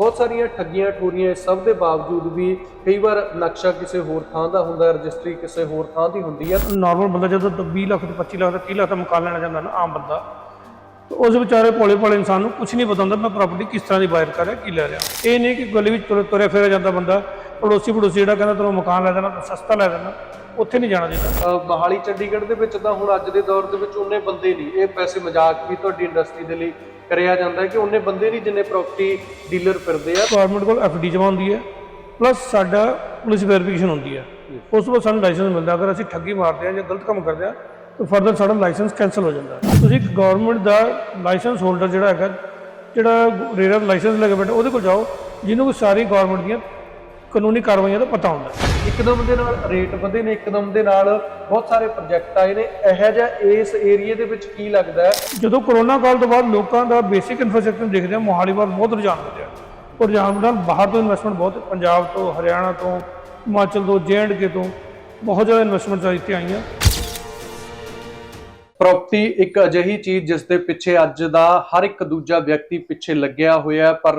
ਬਹੁਤ ਸਾਰੀਆਂ ਠੱਗੀਆਂ ਠੋਰੀਆਂ ਇਸ ਸਭ ਦੇ ਬਾਵਜੂਦ ਵੀ ਕਈ ਵਾਰ ਨਕਸ਼ਾ ਕਿਸੇ ਹੋਰ ਥਾਂ ਦਾ ਹੁੰਦਾ ਰਜਿਸਟਰੀ ਕਿਸੇ ਹੋਰ ਥਾਂ ਦੀ ਹੁੰਦੀ ਹੈ ਨਾਰਮਲ ਬੰਦਾ ਜਦੋਂ ਤਾਂ 20 ਲੱਖ ਤੇ 25 ਲੱਖ ਤੇ 30 ਲੱਖ ਦਾ ਮਕਾਨ ਲੈਣਾ ਜਾਂਦਾ ਨਾ ਆਮ ਬੰਦਾ ਤੇ ਉਸ ਵਿਚਾਰੇ ਭੋਲੇ ਭਾਲੇ ਇਨਸਾਨ ਨੂੰ ਕੁਝ ਨਹੀਂ ਪਤਾ ਹੁੰਦਾ ਮੈਂ ਪ੍ਰਾਪਰਟੀ ਕਿਸ ਤਰ੍ਹਾਂ ਦੀ ਬਾਇਰ ਕਰ ਰਿਹਾ ਕੀ ਲੈ ਰਿਹਾ। ਇਹ ਨਹੀਂ ਕਿ ਗਲੀ ਵਿੱਚ ਤੁਰੇ ਤੁਰਿਆ ਫਿਰਿਆ ਜਾਂਦਾ ਬੰਦਾ ਪੜੋਸੀ ਪੜੋਸੀ ਜਿਹੜਾ ਕਹਿੰਦਾ ਤੈਨੂੰ ਮਕਾਨ ਲੈ ਦੇਣਾ ਸਸਤਾ ਲੈ ਦੇਣਾ ਉੱਥੇ ਨਹੀਂ ਜਾਣਾ ਚਾਹੀਦਾ। ਮੋਹਾਲੀ ਚੰਡੀਗੜ੍ਹ ਦੇ ਵਿੱਚ ਤਾਂ ਹੁਣ ਅੱਜ ਦੇ ਦੌਰ ਦੇ ਵਿੱਚ ਉਹਨੇ ਬੰਦੇ ਨਹੀਂ ਇਹ ਪੈਸੇ ਮਜ਼ਾਕ ਵੀ ਤੁਹਾਡੀ ਇੰਡਸਟਰੀ ਦੇ ਲਈ ਕਰਿਆ ਜਾਂਦਾ ਕਿ ਉਹਨੇ ਬੰਦੇ ਨਹੀਂ ਜਿੰਨੇ ਪ੍ਰਾਪਰਟੀ ਡੀਲਰ ਫਿਰਦੇ ਆ। ਗਵਰਨਮੈਂਟ ਕੋਲ ਐਫਡੀ ਜਮ੍ਹਾਂ ਹੁੰਦੀ ਹੈ ਪਲੱਸ ਸਾਡਾ ਪੁਲਿਸ ਵੈਰੀਫਿਕੇਸ਼ਨ ਹੁੰਦੀ ਹੈ। ਉਸ ਤੋਂ ਬਾਅਦ ਸਾਨੂੰ ਲਾਇਸੈਂਸ ਮਿਲਦਾ ਅਗਰ ਅਸੀਂ ਠੱਗੀ ਮਾਰਦੇ ਹਾਂ ਜਾਂ ਗਲਤ ਕੰਮ ਕਰਦੇ ਹਾਂ ਤਾਂ ਫਰਦਰ ਸਾਡਾ ਲਾਇਸੈਂਸ ਕੈਨਸਲ ਹੋ ਜਾਂਦਾ ਤੁਸੀਂ ਗਵਰਨਮੈਂਟ ਦਾ ਲਾਇਸੈਂਸ ਹੋਲਡਰ ਜਿਹੜਾ ਹੈਗਾ ਜਿਹੜਾ ਰੇਰਾ ਲਾਇਸੈਂਸ ਲੈ ਕੇ ਬੈਠਾ ਉਹਦੇ ਕੋਲ ਜਾਓ ਜਿਹਨੂੰ ਸਾਰੀ ਗਵਰਨਮੈਂਟ ਦੀਆਂ ਕਾਨੂੰਨੀ ਕਾਰਵਾਈਆਂ ਦਾ ਪਤਾ ਹੁੰਦਾ। ਹੈ ਇੱਕਦਮ ਦੇ ਨਾਲ ਰੇਟ ਵਧੇ ਨੇ ਇੱਕਦਮ ਦੇ ਨਾਲ ਬਹੁਤ ਸਾਰੇ ਪ੍ਰੋਜੈਕਟ ਆਏ ਨੇ। ਇਹੋ ਜਿਹਾ ਇਸ ਏਰੀਏ ਦੇ ਵਿੱਚ ਕੀ ਲੱਗਦਾ ਹੈ? ਜਦੋਂ ਕਰੋਨਾ ਕਾਲ ਤੋਂ ਬਾਅਦ ਲੋਕਾਂ ਦਾ ਬੇਸਿਕ ਇਨਫਰਾਸਟ੍ਰਕਚਰ ਦੇਖਦੇ ਆ ਮੋਹਾਲੀ ਵੱਲ ਬਹੁਤ ਰੁਝਾਨ ਵਧਿਆ। ਉਹ ਰੁਝਾਨ ਨਾਲ ਬਾਹਰ ਤੋਂ ਇਨਵੈਸਟਮੈਂਟ ਬਹੁਤ ਪੰਜਾਬ ਤੋਂ ਹਰਿਆਣਾ ਤੋਂ ਹਿਮਾਚਲ ਤੋਂ ਕੇ ਤੋਂ ਬਹੁਤ ਜ਼ਿਆਦਾ ਇਨਵੈਸਟਮੈਂਟਸ ਇੱਥੇ ਆਈਆਂ। ਪ੍ਰਾਪਰਟੀ ਇੱਕ ਅਜਿਹੀ ਚੀਜ਼ ਜਿਸ ਦੇ ਪਿੱਛੇ ਅੱਜ ਦਾ ਹਰ ਇੱਕ ਦੂਜਾ ਵਿਅਕਤੀ ਪਿੱਛੇ ਲੱਗਿਆ ਹੋਇਆ ਹੈ ਪਰ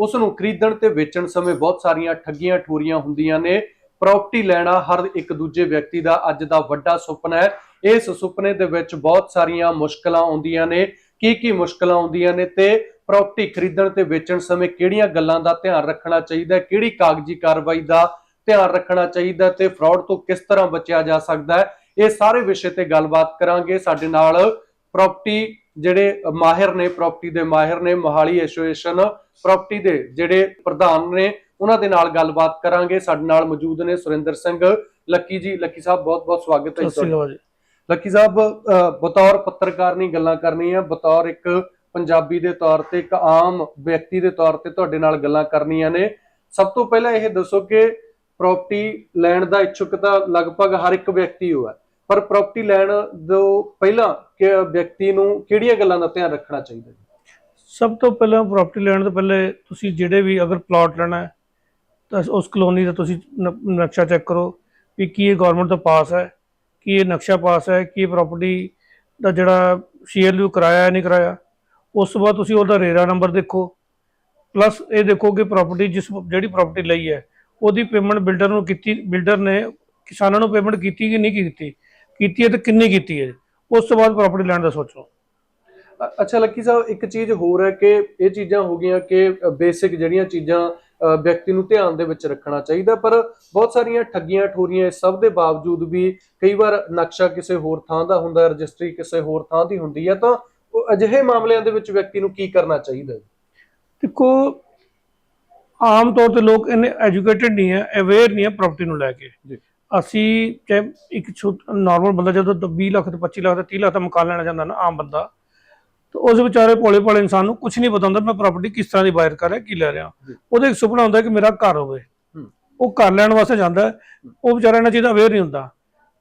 ਉਸ ਨੂੰ ਖਰੀਦਣ ਤੇ ਵੇਚਣ ਸਮੇਂ ਬਹੁਤ ਸਾਰੀਆਂ ਠੱਗੀਆਂ ਠੋਰੀਆਂ ਹੁੰਦੀਆਂ ਨੇ। ਪ੍ਰਾਪਰਟੀ ਲੈਣਾ ਹਰ ਇੱਕ ਦੂਜੇ ਵਿਅਕਤੀ ਦਾ ਅੱਜ ਦਾ ਵੱਡਾ ਸੁਪਨਾ ਹੈ। ਇਸ ਸੁਪਨੇ ਦੇ ਵਿੱਚ ਬਹੁਤ ਸਾਰੀਆਂ ਮੁਸ਼ਕਲਾਂ ਆਉਂਦੀਆਂ ਨੇ। ਕੀ ਕੀ ਮੁਸ਼ਕਲਾਂ ਆਉਂਦੀਆਂ ਨੇ ਤੇ ਪ੍ਰਾਪਰਟੀ ਖਰੀਦਣ ਤੇ ਵੇਚਣ ਸਮੇਂ ਕਿਹੜੀਆਂ ਗੱਲਾਂ ਦਾ ਧਿਆਨ ਰੱਖਣਾ ਚਾਹੀਦਾ ਕਿਹੜੀ ਕਾਗਜ਼ੀ ਕਾਰਵਾਈ ਦਾ ਧਿਆਨ ਰੱਖਣਾ ਚਾਹੀਦਾ ਹੈ ਤੇ ਫਰਾਡ ਤੋਂ ਕਿਸ ਤਰ੍ਹਾਂ ਬਚਿਆ ਜਾ ਸਕਦਾ ਹੈ? ਇਹ ਸਾਰੇ ਵਿਸ਼ੇ ਤੇ ਗੱਲਬਾਤ ਕਰਾਂਗੇ। ਸਾਡੇ ਨਾਲ ਪ੍ਰਾਪਰਟੀ ਜਿਹੜੇ ਮਾਹਿਰ ਨੇ ਪ੍ਰਾਪਰਟੀ ਦੇ ਮਾਹਿਰ ਨੇ ਮੋਹਾਲੀ ਐਸੋਸੀਏਸ਼ਨ ਪ੍ਰਾਪਰਟੀ ਦੇ ਜਿਹੜੇ ਪ੍ਰਧਾਨ ਨੇ ਉਹਨਾਂ ਦੇ ਨਾਲ ਗੱਲਬਾਤ ਕਰਾਂਗੇ। ਸਾਡੇ ਨਾਲ ਮੌਜੂਦ ਨੇ ਸੁਰਿੰਦਰ ਸਿੰਘ ਲੱਕੀ ਜੀ। ਲੱਕੀ ਸਾਹਿਬ ਬਹੁਤ ਬਹੁਤ ਸਵਾਗਤ ਹੈ ਜੀ ਲੱਕੀ ਸਾਹਿਬ ਬਤੌਰ ਪੱਤਰਕਾਰ ਨਹੀਂ ਗੱਲਾਂ ਕਰਨੀਆਂ। ਬਤੌਰ ਇੱਕ ਪੰਜਾਬੀ ਦੇ ਤੌਰ ਤੇ ਇੱਕ ਆਮ ਵਿਅਕਤੀ ਦੇ ਤੌਰ ਤੇ ਤੁਹਾਡੇ ਨਾਲ ਗੱਲਾਂ ਕਰਨੀਆਂ ਨੇ। ਸਭ ਤੋਂ ਪਹਿਲਾਂ ਇਹ ਦੱਸੋ ਕਿ ਪ੍ਰਾਪਰਟੀ ਲੈਣ ਦਾ ਇੱਛੁਕ ਤਾਂ ਲਗਭਗ ਹਰ ਇੱਕ ਵਿਅਕਤੀ ਹੋਇਆ ਪਰ ਪ੍ਰਾਪਰਟੀ ਲੈਣ ਤੋਂ ਪਹਿਲਾਂ ਕਿ ਵਿਅਕਤੀ ਨੂੰ ਕਿਹੜੀਆਂ ਗੱਲਾਂ ਦਾ ਧਿਆਨ ਰੱਖਣਾ ਚਾਹੀਦਾ ਸਭ ਤੋਂ ਪਹਿਲਾਂ ਪ੍ਰਾਪਰਟੀ ਲੈਣ ਤੋਂ ਪਹਿਲੇ ਤੁਸੀਂ ਜਿਹੜੇ ਵੀ ਅਗਰ ਪਲਾਟ ਲੈਣਾ ਹੈ, ਤਾਂ ਉਸ ਕਲੋਨੀ ਦਾ ਤੁਸੀਂ ਨਕਸ਼ਾ ਚੈੱਕ ਕਰੋ ਵੀ ਕੀ ਇਹ ਗਵਰਨਮੈਂਟ ਤੋਂ ਪਾਸ ਹੈ, ਕੀ ਇਹ ਨਕਸ਼ਾ ਪਾਸ ਹੈ, ਕੀ ਇਹ ਪ੍ਰਾਪਰਟੀ ਦਾ ਜਿਹੜਾ ਸੀਐਲਯੂ ਕਰਾਇਆ ਹੈ ਨਹੀਂ ਕਰਾਇਆ। ਉਸ ਤੋਂ ਬਾਅਦ ਤੁਸੀਂ ਉਹਦਾ ਰੇਰਾ ਨੰਬਰ ਦੇਖੋ। ਪਲੱਸ ਇਹ ਦੇਖੋ ਕਿ ਪ੍ਰਾਪਰਟੀ ਜਿਸ ਜਿਹੜੀ ਪ੍ਰਾਪਰਟੀ ਲਈ ਹੈ, ਉਹਦੀ ਪੇਮੈਂਟ ਬਿਲਡਰ ਨੂੰ ਕੀਤੀ ਬਿਲਡਰ ਨੇ ਕਿਸਾਨਾਂ ਨੂੰ ਪੇਮੈਂਟ ਕੀਤੀ ਕਿ ਨਹੀਂ ਕੀਤੀ? ਕੀਤੀ ਹੈ ਤਾਂ ਕਿੰਨੀ ਕੀਤੀ ਹੈ? ਉਸ ਤੋਂ ਬਾਅਦ ਪ੍ਰਾਪਰਟੀ ਲੈਣ ਦਾ ਸੋਚੋ। ਅੱਛਾ ਲੱਕੀ ਸਾਹਿਬ ਇੱਕ ਚੀਜ਼ ਹੋਰ ਹੈ ਕਿ ਇਹ ਚੀਜ਼ਾਂ ਹੋ ਗਈਆਂ ਕਿ ਬੇਸਿਕ ਜਿਹੜੀਆਂ ਚੀਜ਼ਾਂ ਵਿਅਕਤੀ ਨੂੰ ਧਿਆਨ ਦੇ ਵਿੱਚ ਰੱਖਣਾ ਚਾਹੀਦਾ ਪਰ ਬਹੁਤ ਸਾਰੀਆਂ ਠੱਗੀਆਂ ਠੋਰੀਆਂ ਇਸ ਸਭ ਦੇ ਬਾਵਜੂਦ ਵੀ ਕਈ ਵਾਰ ਨਕਸ਼ਾ ਕਿਸੇ ਹੋਰ ਥਾਂ ਦਾ ਹੁੰਦਾ ਹੈ ਰਜਿਸਟਰੀ ਕਿਸੇ ਹੋਰ ਥਾਂ ਦੀ ਹੁੰਦੀ ਹੈ ਤਾਂ ਉਹ ਅਜਿਹੇ ਮਾਮਲਿਆਂ ਦੇ ਵਿੱਚ ਵਿਅਕਤੀ ਨੂੰ ਕੀ ਕਰਨਾ ਚਾਹੀਦਾ ਦੇਖੋ ਆਮ ਤੌਰ ਤੇ ਲੋਕ ਇੰਨੇ ਐਜੂਕੇਟਿਡ ਨਹੀਂ ਹੈ ਅਵੇਅਰ ਨਹੀਂ ਹੈ ਪ੍ਰਾਪਰਟੀ ਨੂੰ ਲੈ ਕੇ। ਜੀ। ਅਸੀਂ ਚਾਹੇ ਇੱਕ ਨਾਰਮਲ ਬੰਦਾ ਜਦੋਂ ਤਾਂ 20 ਲੱਖ ਤੇ 25 ਲੱਖ ਤੇ 30 ਲੱਖ ਦਾ ਮਕਾਨ ਲੈਣਾ ਜਾਂਦਾ ਨਾ ਆਮ ਬੰਦਾ ਤੇ ਉਸ ਵਿਚਾਰੇ ਭੋਲੇ ਭਾਲੇ ਇਨਸਾਨ ਨੂੰ ਕੁਝ ਨਹੀਂ ਪਤਾ ਹੁੰਦਾ ਮੈਂ ਪ੍ਰਾਪਰਟੀ ਕਿਸ ਤਰ੍ਹਾਂ ਦੀ ਬਾਇਰ ਕਰ ਰਿਹਾ ਕੀ ਲੈ ਰਿਹਾ ਜੀ। ਉਹਦਾ ਇੱਕ ਸੁਪਨਾ ਹੁੰਦਾ ਕਿ ਮੇਰਾ ਘਰ ਹੋਵੇ। ਉਹ ਘਰ ਲੈਣ ਵਾਸਤੇ ਜਾਂਦਾ ਉਹ ਵਿਚਾਰਾ ਇਹਨਾਂ ਚੀਜ਼ਾਂ ਅਵੇਅਰ ਨਹੀਂ ਹੁੰਦਾ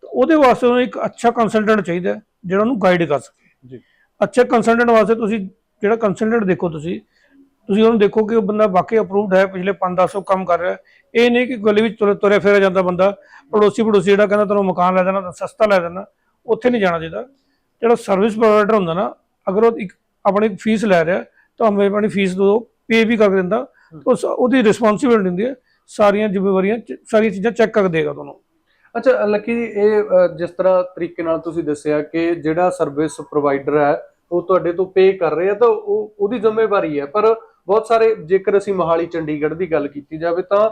ਤੇ ਉਹਦੇ ਵਾਸਤੇ ਉਹਨੂੰ ਇੱਕ ਅੱਛਾ ਕੰਸਲਟੈਂਟ ਚਾਹੀਦਾ ਜਿਹੜਾ ਉਹਨੂੰ ਗਾਈਡ ਕਰ ਸਕੇ ਜੀ। ਅੱਛੇ ਕੰਸਲਟੈਂਟ ਵਾਸਤੇ ਤੁਸੀਂ ਜਿਹੜਾ ਕੰਸਲਟੈਂਟ ਦੇਖੋ ਤੁਸੀਂ ਤੁਸੀਂ ਉਹਨੂੰ ਦੇਖੋ ਕਿ ਉਹ ਬੰਦਾ ਵਾਕਈ ਅਪਰੂਵਡ ਹੈ ਪਿਛਲੇ 5-10 ਕੰਮ ਕਰ ਰਿਹਾ। ਇਹ ਨਹੀਂ ਕਿ ਗਲੀ ਵਿੱਚ ਤੁਰੇ ਫਿਰਿਆ ਜਾਂਦਾ ਬੰਦਾ ਪੜੋਸੀ ਪੜੋਸੀ ਜਿਹੜਾ ਕਹਿੰਦਾ ਤੈਨੂੰ ਮਕਾਨ ਲੈ ਦੇਣਾ ਤਾਂ ਸਸਤਾ ਲੈ ਦੇਣਾ ਉੱਥੇ ਨਹੀਂ ਜਾਣਾ ਚਾਹੀਦਾ। ਜਿਹੜਾ ਸਰਵਿਸ ਪ੍ਰੋਵਾਈਡਰ ਹੁੰਦਾ ਨਾ ਅਗਰ ਉਹ ਇੱਕ ਆਪਣੀ ਫੀਸ ਲੈ ਰਿਹਾ ਤਾਂ ਹਮੇ ਆਪਣੀ ਫੀਸ ਦੋ ਪੇ ਵੀ ਕਰ ਦਿੰਦਾ ਉਸ- ਉਹਦੀ ਰਿਸਪੌਂਸਿਬਿਲਟੀ ਹੁੰਦੀ ਹੈ ਸਾਰੀਆਂ ਜ਼ਿੰਮੇਵਾਰੀਆਂ ਸਾਰੀਆਂ ਚੀਜ਼ਾਂ ਚੈੱਕ ਕਰ ਦੇਗਾ ਤੁਹਾਨੂੰ। ਅੱਛਾ ਲੱਕੀ ਜੀ ਇਹ ਜਿਸ ਤਰ੍ਹਾਂ ਤਰੀਕੇ ਨਾਲ ਤੁਸੀਂ ਦੱਸਿਆ ਕਿ ਜਿਹੜਾ ਸਰਵਿਸ ਪ੍ਰੋਵਾਈਡਰ ਹੈ ਉਹ ਤੁਹਾਡੇ ਤੋਂ ਪੇ ਕਰ ਰਿਹਾ ਤਾਂ ਉਹ ਉਹਦੀ ਜ਼ਿੰਮੇਵਾਰੀ ਹੈ ਪਰ ਬਹੁਤ ਸਾਰੇ ਜੇਕਰ ਅਸੀਂ ਮੋਹਾਲੀ ਚੰਡੀਗੜ੍ਹ ਦੀ ਗੱਲ ਕੀਤੀ ਜਾਵੇ ਤਾਂ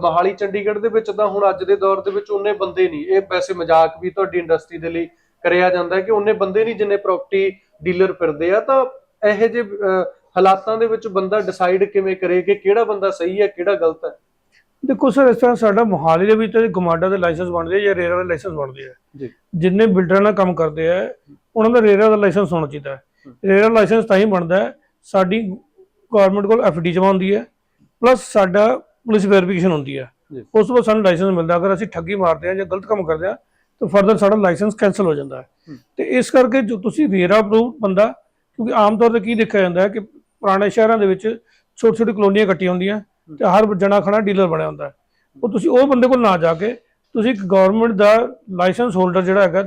ਮੋਹਾਲੀ ਚੰਡੀਗੜ੍ਹ ਦੇ ਵਿੱਚ ਤਾਂ ਹੁਣ ਅੱਜ ਦੇ ਦੌਰ ਦੇ ਵਿੱਚ ਉਹਨੇ ਬੰਦੇ ਨਹੀਂ। ਇਹ ਪੈਸੇ ਮਜ਼ਾਕ ਵੀ ਤੁਹਾਡੀ ਇੰਡਸਟਰੀ ਦੇ ਲਈ ਕਰਿਆ ਜਾਂਦਾ ਹੈ ਕਿ ਉਹਨੇ ਬੰਦੇ ਨਹੀਂ ਜਿੰਨੇ ਪ੍ਰਾਪਰਟੀ ਡੀਲਰ ਫਿਰਦੇ ਆ। ਤਾਂ ਇਹੋ ਜਿਹੇ ਅ, ਹਾਲਾਤਾਂ ਦੇ ਵਿੱਚ ਬੰਦਾ ਡਿਸਾਈਡ ਕਿਵੇਂ ਕਰੇ ਕਿ ਕਿਹੜਾ ਬੰਦਾ ਸਹੀ ਹੈ ਕਿਹੜਾ ਗਲਤ ਹੈ? ਦੇਖੋ ਸਰ ਇਸ ਤਰ੍ਹਾਂ ਸਾਡਾ ਮੋਹਾਲੀ ਦੇ ਵਿੱਚ ਤਾਂ ਗਮਾਡਾ ਦੇ ਲਾਇਸੈਂਸ ਬਣਦੇ ਆ ਜਾਂ ਰੇਰਾ ਦੇ ਲਾਇਸੈਂਸ ਬਣਦੇ ਆ। ਜੀ। ਜਿੰਨੇ ਬਿਲਡਰਾਂ ਨਾਲ ਕੰਮ ਕਰਦੇ ਆ ਉਹਨਾਂ ਦਾ ਰੇਰਾ ਦਾ ਲਾਇਸੈਂਸ ਹੋਣਾ ਚਾਹੀਦਾ। ਹੈ। ਰੇਰਾ ਲਾਇਸੈਂਸ ਤਾਂ ਹੀ ਬਣਦਾ ਹੈ ਸਾਡੀ ਗਵਰਨਮੈਂਟ ਕੋਲ ਐਫਡੀ ਜਮ੍ਹਾਂ ਹੁੰਦੀ ਹੈ ਪਲੱਸ ਸਾਡਾ ਪੁਲਿਸ ਵੈਰੀਫਿਕੇਸ਼ਨ ਹੁੰਦੀ ਹੈ। ਉਸ ਤੋਂ ਬਾਅਦ ਸਾਨੂੰ ਲਾਇਸੈਂਸ ਮਿਲਦਾ ਅਗਰ ਅਸੀਂ ਠੱਗੀ ਮਾਰਦੇ ਆ ਜਾਂ ਗਲਤ ਕੰਮ ਕਰਦੇ ਆ ਤਾਂ ਫਰਦਰ ਸਾਡਾ ਲਾਇਸੈਂਸ ਕੈਨਸਲ ਹੋ ਜਾਂਦਾ ਹੈ। ਤੇ ਇਸ ਕਰਕੇ ਜੋ ਤੁਸੀਂ ਰੇਰਾ ਅਪਰੂਵ ਬੰਦਾ ਕਿਉਂਕਿ ਆਮ ਤੌਰ ਤੇ ਕੀ ਦੇਖਿਆ ਜਾਂਦਾ ਹੈ ਕਿ ਪੁਰਾਣੇ ਸ਼ਹਿਰਾਂ ਦੇ ਵਿੱਚ ਛੋਟੀ ਛੋਟੀ ਕਲੋਨੀਆਂ ਕੱਟੀਆਂ ਹੁੰਦੀਆਂ ਤੇ ਹਰ ਜਣਾ ਖਣਾ ਡੀਲਰ ਬਣਿਆ ਹੁੰਦਾ ਹੈ। ਉਹ ਤੁਸੀਂ ਉਹ ਬੰਦੇ ਕੋਲ ਨਾ ਜਾ ਕੇ ਤੁਸੀਂ ਇੱਕ ਗਵਰਨਮੈਂਟ ਦਾ ਲਾਇਸੈਂਸ ਹੋਲਡਰ ਜਿਹੜਾ ਹੈਗਾ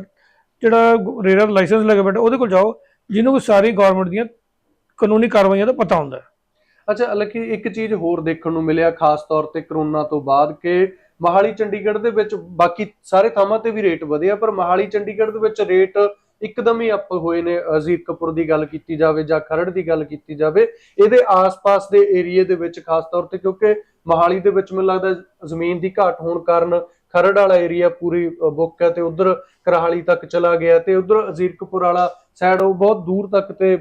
ਜਿਹੜਾ ਰੇਰਾ ਲਾਇਸੈਂਸ ਲੈ ਕੇ ਬੈਠਾ ਉਹਦੇ ਕੋਲ ਜਾਓ ਜਿਹਨੂੰ ਕੋਈ ਸਾਰੀ ਗਵਰਨਮੈਂਟ ਦੀਆਂ ਕਾਨੂੰਨੀ ਕਾਰਵਾਈਆਂ ਦਾ ਪਤਾ ਹੁੰਦਾ ਹੈ। ਅੱਛਾ, ਹਾਲਾਂਕਿ ਇੱਕ ਚੀਜ਼ ਹੋਰ ਦੇਖਣ ਨੂੰ ਮਿਲਿਆ, ਖਾਸ ਤੌਰ ਤੇ ਕਰੋਨਾ ਤੋਂ ਬਾਅਦ ਕਿ ਮਹਾਲੀ ਚੰਡੀਗੜ੍ਹ ਦੇ ਵਿੱਚ ਬਾਕੀ ਸਾਰੇ ਥਾਵਾਂ ਤੇ ਵੀ ਰੇਟ ਵਧਿਆ ਪਰ ਮਹਾਲੀ ਚੰਡੀਗੜ੍ਹ ਦੇ ਵਿੱਚ ਰੇਟ ਇੱਕਦਮ ਹੀ ਅਪ ਹੋਏ ਨੇ। ਅਜ਼ੀਰ ਕਪੂਰ ਦੀ ਗੱਲ ਕੀਤੀ ਜਾਵੇ ਜਾਂ ਖਰੜ ਦੀ ਗੱਲ ਕੀਤੀ ਜਾਵੇ, ਇਹਦੇ ਆਸ-ਪਾਸ ਦੇ ਏਰੀਏ ਦੇ ਵਿੱਚ ਖਾਸ ਤੌਰ ਤੇ ਕਿਉਂਕਿ ਮਹਾਲੀ ਦੇ ਵਿੱਚ ਮੈਨੂੰ ਲੱਗਦਾ ਜ਼ਮੀਨ ਦੀ ਘਾਟ ਹੋਣ ਕਾਰਨ ਖਰੜ ਵਾਲਾ ਏਰੀਆ ਪੂਰੀ ਬੁੱਕ ਹੈ ਤੇ ਉਧਰ ਕਰਾਹਲੀ ਤੱਕ ਚਲਾ ਗਿਆ ਤੇ ਉਧਰ ਅਜ਼ੀਰ ਕਪੂਰ ਵਾਲਾ ਸਾਈਡ ਉਹ ਬਹੁਤ ਦੂਰ ਤੱਕ ਤੇ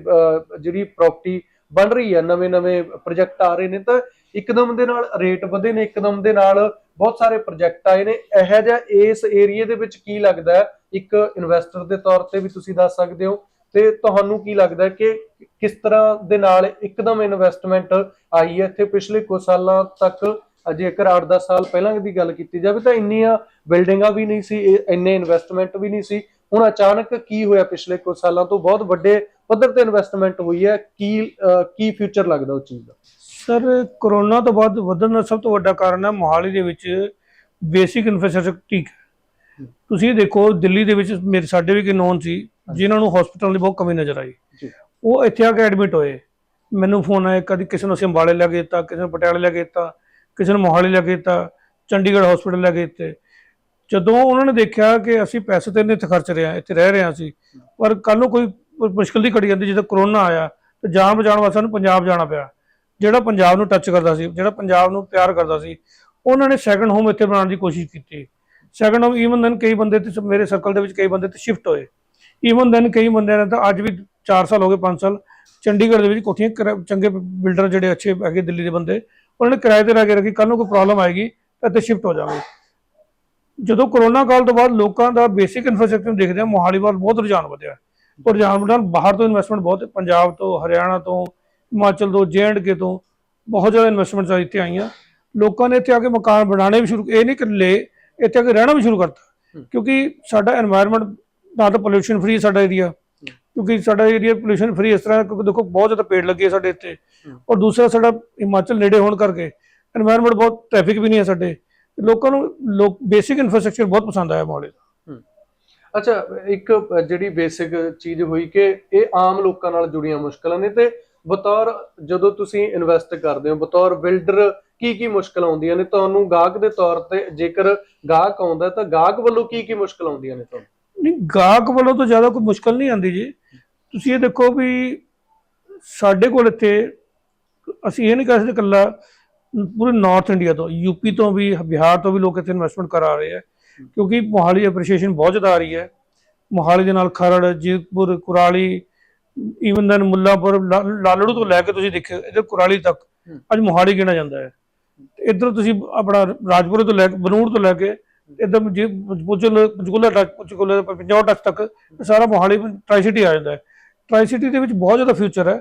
ਜਿਹੜੀ ਪ੍ਰਾਪਰਟੀ ਬਣ ਰਹੀ ਹੈ ਨਵੇਂ-ਨਵੇਂ ਪ੍ਰੋਜੈਕਟ ਆ ਰਹੇ ਨੇ, ਤਾਂ ਇੱਕਦਮ ਦੇ ਨਾਲ ਰੇਟ ਵਧੇ ਨੇ, ਇੱਕਦਮ ਦੇ ਨਾਲ ਬਹੁਤ ਸਾਰੇ ਪ੍ਰੋਜੈਕਟ ਆਏ ਨੇ। ਇਹੋ ਜਿਹਾ ਇਸ ਏਰੀਏ ਦੇ ਵਿੱਚ ਕੀ ਲੱਗਦਾ ਇੱਕ ਇਨਵੈਸਟਰ ਦੇ ਤੌਰ ਤੇ ਵੀ ਤੁਸੀਂ ਦੱਸ ਸਕਦੇ ਹੋ। ਤੇ ਤੁਹਾਨੂੰ ਕੀ ਲੱਗਦਾ ਕਿ ਕਿਸ ਤਰ੍ਹਾਂ ਦੇ ਨਾਲ ਇੱਕਦਮ ਇਨਵੈਸਟਮੈਂਟ ਆਈ ਹੈ? ਇੱਥੇ ਪਿਛਲੇ ਕੁਝ ਸਾਲਾਂ ਤੱਕ ਜੇਕਰ 8-10 ਸਾਲ ਪਹਿਲਾਂ ਦੀ ਗੱਲ ਕੀਤੀ ਜਾਵੇ, ਤਾਂ ਇੰਨੀਆਂ ਬਿਲਡਿੰਗਾਂ ਵੀ ਨਹੀਂ ਸੀ ਇੰਨੇ ਇਨਵੈਸਟਮੈਂਟ ਵੀ ਨਹੀਂ ਸੀ। ਹੁਣ ਅਚਾਨਕ ਕੀ ਹੋਇਆ ਪਿਛਲੇ ਕੁਝ ਸਾਲਾਂ ਤੋਂ? ਬਹੁਤ ਵੱਡੇ ਪੱਧਰ ਤੇ ਇਨਵੈਸਟਮੈਂਟ ਹੋਈ ਹੈ। ਕੀ ਕੀ ਫਿਊਚਰ ਲੱਗਦਾ ਉਸ ਚੀਜ਼ ਦਾ? ਸਰ ਕਰੋਨਾ ਤੋਂ ਬਾਅਦ ਵਧਣ ਦਾ ਸਭ ਤੋਂ ਵੱਡਾ ਕਾਰਨ ਹੈ ਮੋਹਾਲੀ ਦੇ ਵਿੱਚ ਬੇਸਿਕ ਇਨਫਰਾਸਟ੍ਰਕਚਰ ਠੀਕ ਹੈ। ਤੁਸੀਂ ਦੇਖੋ ਦਿੱਲੀ ਦੇ ਵਿੱਚ ਮੇਰੇ ਸਾਡੇ ਵੀ ਕਿ ਨੋਨ ਸੀ ਜਿਨ੍ਹਾਂ ਨੂੰ ਹਸਪੀਟਲ ਦੀ ਬਹੁਤ ਕਮੀ ਨਜ਼ਰ ਆਈ। ਉਹ ਇੱਥੇ ਆ ਕੇ ਐਡਮਿਟ ਹੋਏ। ਮੈਨੂੰ ਫੋਨ ਆਇਆ ਕਦੀ ਕਿਸੇ ਨੂੰ ਅਸੀਂ ਅੰਬਾਲੇ ਲੈ ਕੇ ਦਿੱਤਾ ਕਿਸੇ ਨੂੰ ਪਟਿਆਲੇ ਲੈ ਕੇ ਦਿੱਤਾ ਕਿਸੇ ਨੂੰ ਮੋਹਾਲੀ ਲੈ ਕੇ ਦਿੱਤਾ ਚੰਡੀਗੜ੍ਹ ਹਸਪੀਟਲ ਲੈ ਕੇ ਦਿੱਤੇ। ਜਦੋਂ ਉਹਨਾਂ ਨੇ ਦੇਖਿਆ ਕਿ ਅਸੀਂ ਪੈਸੇ ਤੇ ਇੱਥੇ ਖਰਚ ਰਹੇ ਹਾਂ, ਇੱਥੇ ਰਹਿ ਰਹੇ ਹਾਂ ਅਸੀਂ, ਪਰ ਕੱਲ ਨੂੰ ਕੋਈ ਮੁਸ਼ਕਲ ਦੀ ਘੜੀ ਜਾਂਦੀ ਜਦੋਂ ਕਰੋਨਾ ਆਇਆ, ਤੇ ਜਾਨ ਬਚਾਉਣ ਵਾਸਤੇ ਸਾਨੂੰ ਪੰਜਾਬ ਜਾਣਾ ਪਿਆ। ਜਿਹੜਾ ਪੰਜਾਬ ਨੂੰ ਟੱਚ ਕਰਦਾ ਸੀ, ਜਿਹੜਾ ਪੰਜਾਬ ਨੂੰ ਪਿਆਰ ਕਰਦਾ ਸੀ, ਉਹਨਾਂ ਨੇ ਸੈਕੰਡ ਹੋਮ ਇੱਥੇ ਬਣਾਉਣ ਦੀ ਕੋਸ਼ਿਸ਼ ਕੀਤੀ। ਸੈਕੰਡ ਹੋਮ ਈਵਨ ਦੈਨ ਕਈ ਬੰਦੇ ਤੇ ਮੇਰੇ ਸਰਕਲ ਦੇ ਵਿੱਚ ਕਈ ਬੰਦੇ ਤੇ ਸ਼ਿਫਟ ਹੋਏ। ਈਵਨ ਦੈਨ ਕਈ ਬੰਦਿਆਂ ਨੇ ਤਾਂ ਅੱਜ ਵੀ 4 ਸਾਲ ਹੋ ਗਏ 5 ਸਾਲ, ਚੰਡੀਗੜ੍ਹ ਦੇ ਵਿੱਚ ਕੋਠੀਆਂ ਕਿਰਾ- ਚੰਗੇ ਬਿਲਡਰ ਜਿਹੜੇ ਅੱਛੇ ਹੈਗੇ ਦਿੱਲੀ ਦੇ ਬੰਦੇ, ਉਹਨਾਂ ਨੇ ਕਿਰਾਏ ਤੇ ਲਾ ਕੇ ਰੱਖੀ ਕੱਲ ਨੂੰ ਕੋਈ ਪ੍ਰੋਬਲਮ ਆਏਗੀ, ਤਾਂ ਇੱਥੇ ਸ਼ਿਫਟ ਹੋ ਜਾਵੇ। ਜਦੋਂ ਕਰੋਨਾ ਕਾਲ ਤੋਂ ਬਾਅਦ ਲੋਕਾਂ ਦਾ ਬੇਸਿਕ ਇਨਫਰਾਸਟ੍ਰਕਚਰ ਦੇਖਦੇ ਆ ਮੋਹਾਲੀ ਵੱਲ ਬਹੁਤ ਰੁਝਾਨ ਵਧਿਆ ਔਰ ਰੁਝਾਨ ਵਧਣ ਬਾਹਰ ਤੋਂ ਇਨਵੈਸਟਮੈਂਟ ਬਹੁਤ ਪੰਜਾਬ ਤੋਂ ਹਰਿਆਣਾ ਤੋਂ ਹਿਮਾਚਲ ਤੋਂ ਜੇਐਂਡਕੇ ਤੋਂ ਬਹੁਤ ਜ਼ਿਆਦਾ ਇਨਵੈਸਟਮੈਂਟਸ ਇੱਥੇ ਆਈਆਂ। ਲੋਕਾਂ ਨੇ ਇੱਥੇ ਆ ਕੇ ਮਕਾਨ ਬਣਾਉਣੇ ਵੀ ਸ਼ੁਰੂ ਇਹ ਨਹੀਂ ਕਿ ਲੈ ਇੱਥੇ ਆ ਕੇ ਰਹਿਣਾ ਵੀ ਸ਼ੁਰੂ ਕਰਤਾ। ਕਿਉਂਕਿ ਸਾਡਾ এনवायरमेंट ਨਾ ਤਾਂ ਪੋਲੂਸ਼ਨ ਫ੍ਰੀ ਸਾਡਾ ਏਰੀਆ ਕਿਉਂਕਿ ਸਾਡਾ ਏਰੀਆ ਪੋਲੂਸ਼ਨ ਫਰੀ ਇਸ ਤਰ੍ਹਾਂ ਕਿਉਂਕਿ ਦੇਖੋ ਬਹੁਤ ਜ਼ਿਆਦਾ ਪੇੜ ਲੱਗੇ ਸਾਡੇ ਇੱਥੇ। ਔਰ ਦੂਸਰਾ ਸਾਡਾ ਹਿਮਾਚਲ ਨੇੜੇ ਹੋਣ ਕਰਕੇ এনवायरमेंट ਬਹੁਤ ਟ੍ਰੈਫਿਕ ਵੀ ਨਹੀਂ ਹੈ ਸਾਡੇ। ਲੋਕਾਂ ਨੂੰ ਲੋਕ ਬੇਸਿਕ ਇਨਫਰਾਸਟ੍ਰਕਚਰ ਬਹੁਤ ਪਸੰਦ ਆਇਆ ਮੋਹਾਲੀ ਦਾ। ਅੱਛਾ ਇੱਕ ਜਿਹੜੀ ਬੇਸਿਕ ਚੀਜ਼ ਹੋਈ ਕਿ ਇਹ ਆਮ ਲੋਕਾਂ ਨਾਲ ਜੁੜੀਆਂ ਮੁਸ਼ਕਲਾਂ ਨੇ ਤੇ ਬਤੌਰ ਜਦੋਂ ਤੁਸੀਂ ਇਨਵੈਸਟ ਕਰਦੇ ਹੋ ਬਤੌਰ ਬਿਲਡਰ ਕੀ ਕੀ ਮੁਸ਼ਕਲ ਆਉਂਦੀਆਂ ਨੇ? ਤੁਹਾਨੂੰ ਗਾਹਕ ਦੇ ਤੌਰ ਤੇ ਜੇਕਰ ਗਾਹਕ ਆਉਂਦਾ ਤਾਂ ਗਾਹਕ ਵੱਲੋਂ ਕੀ ਕੀ ਮੁਸ਼ਕਲ ਆਉਂਦੀਆਂ ਨੇ ਤੁਹਾਨੂੰ? ਨਹੀਂ ਗਾਹਕ ਵੱਲੋਂ ਤਾਂ ਜ਼ਿਆਦਾ ਕੋਈ ਮੁਸ਼ਕਲ ਨਹੀਂ ਆਉਂਦੀ ਜੀ। ਤੁਸੀਂ ਇਹ ਦੇਖੋ ਵੀ ਸਾਡੇ ਕੋਲ ਇੱਥੇ ਅਸੀਂ ਇਹ ਨਹੀਂ ਕਹਿ ਸਕਦੇ ਇਕੱਲਾ ਪੂਰੇ ਨਾਰਥ ਇੰਡੀਆ ਤੋਂ ਯੂਪੀ ਤੋਂ ਵੀ ਬਿਹਾਰ ਤੋਂ ਵੀ ਲੋਕ ਇੱਥੇ ਇਨਵੈਸਟਮੈਂਟ ਕਰਾ ਰਹੇ ਆ। ਕਿਉਂਕਿ ਮੋਹਾਲੀ ਐਪਰੀਸ਼ੀਏਸ਼ਨ ਬਹੁਤ ਜ਼ਿਆਦਾ ਆ ਰਹੀ ਹੈ। ਮੋਹਾਲੀ ਦੇ ਨਾਲ ਖਰੜ ਜੀਤਪੁਰ ਕੁਰਾਲੀ ਈਵਨ ਦਨ ਮੁੱਲਾਪੁਰ ਲਾਲੜੂ ਤੋਂ ਲੈ ਕੇ ਤੁਸੀਂ ਦੇਖਿਓ ਇਧਰ ਕੁਰਾਲੀ ਤੱਕ। ਅੱਜ ਮੋਹਾਲੀ ਗਿਣਾ ਜਾਂਦਾ ਹੈ। ਇੱਧਰ ਤੁਸੀਂ ਆਪਣਾ ਰਾਜਪੁਰੇ ਤੋਂ ਲੈ ਕੇ ਬਨੂੜ ਤੋਂ ਲੈ ਕੇ ਇੱਧਰ ਜੀ ਪੁਚਲ ਪੰਚਕੂਲਾ ਤੱਕ ਪੰਚਕੂਲਾ ਪੰਜਾਬ ਤੱਕ ਤੱਕ ਸਾਰਾ ਮੋਹਾਲੀ ਟ੍ਰਾਈ ਸਿਟੀ ਆ ਜਾਂਦਾ ਹੈ। ਟ੍ਰਾਈ ਸਿਟੀ ਦੇ ਵਿੱਚ ਬਹੁਤ ਜ਼ਿਆਦਾ ਫਿਊਚਰ ਹੈ।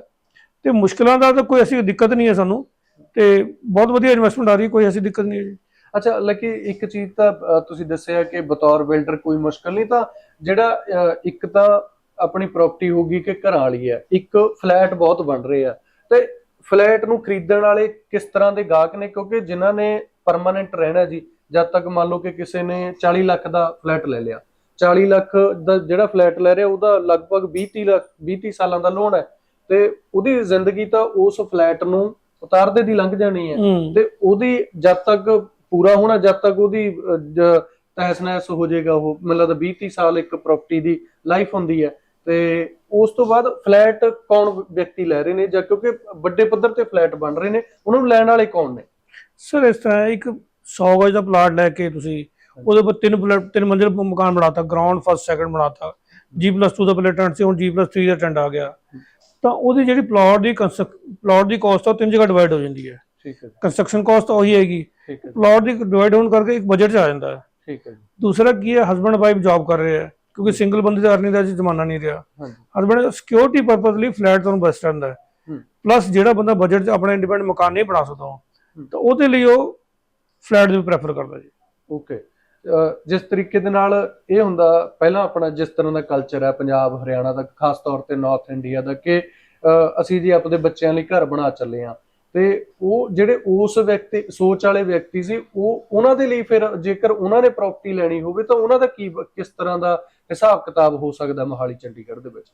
ਤੇ ਮੁਸ਼ਕਲਾਂ ਦਾ ਤਾਂ ਕੋਈ ਐਸੀ ਦਿੱਕਤ ਨਹੀਂ ਹੈ ਸਾਨੂੰ। ਤੇ ਬਹੁਤ ਵਧੀਆ ਇਨਵੈਸਟਮੈਂਟ ਆ ਰਹੀ, ਕੋਈ ਐਸੀ ਦਿੱਕਤ ਨਹੀਂ ਹੈ ਜੀ। ਅੱਛਾ ਲੱਕੀ ਇੱਕ ਚੀਜ਼ ਤਾਂ ਤੁਸੀਂ ਦੱਸਿਆ ਕਿ ਬਤੌਰ ਬਿਲਡਰ ਕੋਈ ਮੁਸ਼ਕਲ ਨਹੀਂ, ਤਾਂ ਜਿਹੜਾ ਇੱਕ ਤਾਂ ਆਪਣੀ ਪ੍ਰਾਪਰਟੀ ਹੋਗੀ ਕਿ ਘਰਾਂ ਵਾਲੀ ਹੈ, ਇੱਕ ਫਲੈਟ ਬਹੁਤ ਬਣ ਰਹੇ ਆ। ਤੇ ਫਲੈਟ ਨੂੰ ਖਰੀਦਣ ਵਾਲੇ ਕਿਸ ਤਰ੍ਹਾਂ ਦੇ ਗਾਹਕ ਨੇ? ਕਿਉਂਕਿ ਜਿਨ੍ਹਾਂ ਨੇ ਪਰਮਾਨੈਂਟ ਰਹਿਣਾ ਜੀ, ਜਦ ਤੱਕ ਮੰਨ ਲਓ ਕਿ ਕਿਸੇ ਨੇ 40 ਲੱਖ ਦਾ ਫਲੈਟ ਲੈ ਲਿਆ 40 ਲੱਖ ਦਾ ਜਿਹੜਾ ਫਲੈਟ ਲੈ ਰਿਹਾ, ਉਹਦਾ ਲਗਭਗ 20 30 ਲੱਖ 20 30 ਸਾਲਾਂ ਦਾ ਲੋਨ ਹੈ। ਤੇ ਉਹਦੀ ਜ਼ਿੰਦਗੀ ਤਾਂ ਉਸ ਫਲੈਟ ਨੂੰ ਉਤਾਰਦੇ ਦੀ ਲੰਘ ਜਾਣੀ ਹੈ। ਤੇ ਉਹਦੀ ਜਦ ਤੱਕ ਪੂਰਾ ਹੋਣਾ ਜਦ ਤੱਕ ਉਹਦੀ ਤਹਿਸ ਨਹਿਸ ਹੋ ਜਾਏਗਾ ਉਹ ਲੱਗਦਾ 20 30 ਸਾਲ ਇੱਕ ਪ੍ਰਾਪਰਟੀ ਦੀ ਲਾਈਫ ਹੁੰਦੀ ਹੈ। ਤੇ ਉਸ ਤੋਂ ਬਾਅਦ ਫਲੈਟ ਕੌਣ ਵਿਅਕਤੀ ਲੈ ਰਹੇ ਨੇ ਜਾਂ ਕਿਉਂਕਿ ਵੱਡੇ ਪੱਧਰ ਤੇ ਫਲੈਟ ਬਣ ਰਹੇ ਨੇ ਉਹਨਾਂ ਨੂੰ ਲੈਣ ਵਾਲੇ ਕੌਣ ਨੇ? ਸਰ ਇਸ ਤਰ੍ਹਾਂ ਇੱਕ 100 ਗਜ ਦਾ ਪਲਾਟ ਲੈ ਕੇ ਤੁਸੀਂ ਉਹਦੇ ਉੱਪਰ ਤਿੰਨ ਪਲਾਟ ਤਿੰਨ ਮੰਜ਼ਿਲ ਮਕਾਨ ਬਣਾਤਾ ਗਰਾਊਂਡ ਫਸਟ ਸੈਕੰਡ ਬਣਾਤਾ। G+2 ਦਾ ਪਹਿਲੇ ਟੈਂਟ ਸੀ ਹੁਣ G+3 ਦਾ ਟੈਂਟ ਆ ਗਿਆ। ਤਾਂ ਉਹਦੀ ਜਿਹੜੀ ਪਲਾਟ ਦੀ ਪਲਾਟ ਦੀ ਕਾਸਟ ਆ ਤਿੰਨ ਜਗ੍ਹਾ ਡਿਵਾਈਡ ਹੋ ਜਾਂਦੀ ਹੈ। ਠੀਕ ਹੈ ਕੰਸਟਰਕਸ਼ਨ ਕਾਸਟ ਉਹੀ ਆਏਗੀ ਪਲਾਟ ਦੀ ਡਿਵਾਈਡ ਹੋਣ ਕਰਕੇ ਇੱਕ ਬਜਟ 'ਚ ਆ ਜਾਂਦਾ ਹੈ। ਠੀਕ ਹੈ ਜੀ। ਦੂਸਰਾ ਕੀ ਹੈ ਹਸਬੰਡ ਵਾਈਫ ਜੌਬ ਕਰ ਰਹੇ ਆ ਕਿਉਂਕਿ ਸਿੰਗਲ ਬੰਦੇ ਦਾ ਅਰਨਿੰਗ ਦਾ ਜ਼ਮਾਨਾ ਨਹੀਂ ਰਿਹਾ। ਹਸਬੰਡ ਸਿਕਿਉਰਿਟੀ ਪਰਪਸ ਲਈ ਫਲੈਟ ਤੁਹਾਨੂੰ ਬੈਸਟ ਰਹਿੰਦਾ ਹੈ। ਪਲੱਸ ਜਿਹੜਾ ਬੰਦਾ ਬਜਟ 'ਚ ਆਪਣਾ ਇੰਡੀਪੈਂਡੈਂਟ ਮਕਾਨ ਨਹੀਂ ਬਣਾ ਸਕਦਾ। ਤਾਂ ਉਹਦੇ ਲਈ ਉਹ ਫਲੈਟ ਦੇ ਪ੍ਰੈਫਰ ਕਰਦਾ ਜੀ। ਓਕੇ ਜਿਸ ਤਰੀਕੇ ਦੇ ਨਾਲ ਇਹ ਹੁੰਦਾ ਪਹਿਲਾਂ ਆਪਣਾ ਜਿਸ ਤਰ੍ਹਾਂ ਦਾ ਕਲਚਰ ਹੈ ਪੰਜਾਬ ਹਰਿਆਣਾ ਦਾ ਖਾਸ ਤੌਰ ਤੇ ਨਾਰਥ ਇੰਡੀਆ ਦਾ ਕਿ ਅਸੀਂ ਜੀ ਆਪਣੇ ਬੱਚਿਆਂ ਲਈ ਘਰ ਬਣਾ ਚੱਲੇ ਆ ਤੇ ਉਹ ਜਿਹੜੇ ਉਸ ਵਿਅਕਤੀ ਸੋਚ ਵਾਲੇ ਵਿਅਕਤੀ ਸੀ ਉਹ ਉਹਨਾਂ ਦੇ ਲਈ ਫਿਰ ਜੇਕਰ ਉਹਨਾਂ ਨੇ ਪ੍ਰਾਪਰਟੀ ਲੈਣੀ ਹੋਵੇ ਤਾਂ ਉਹਨਾਂ ਦਾ ਕੀ ਕਿਸ ਤਰ੍ਹਾਂ ਦਾ ਹਿਸਾਬ ਕਿਤਾਬ ਹੋ ਸਕਦਾ ਮੋਹਾਲੀ ਚੰਡੀਗੜ੍ਹ ਦੇ ਵਿੱਚ?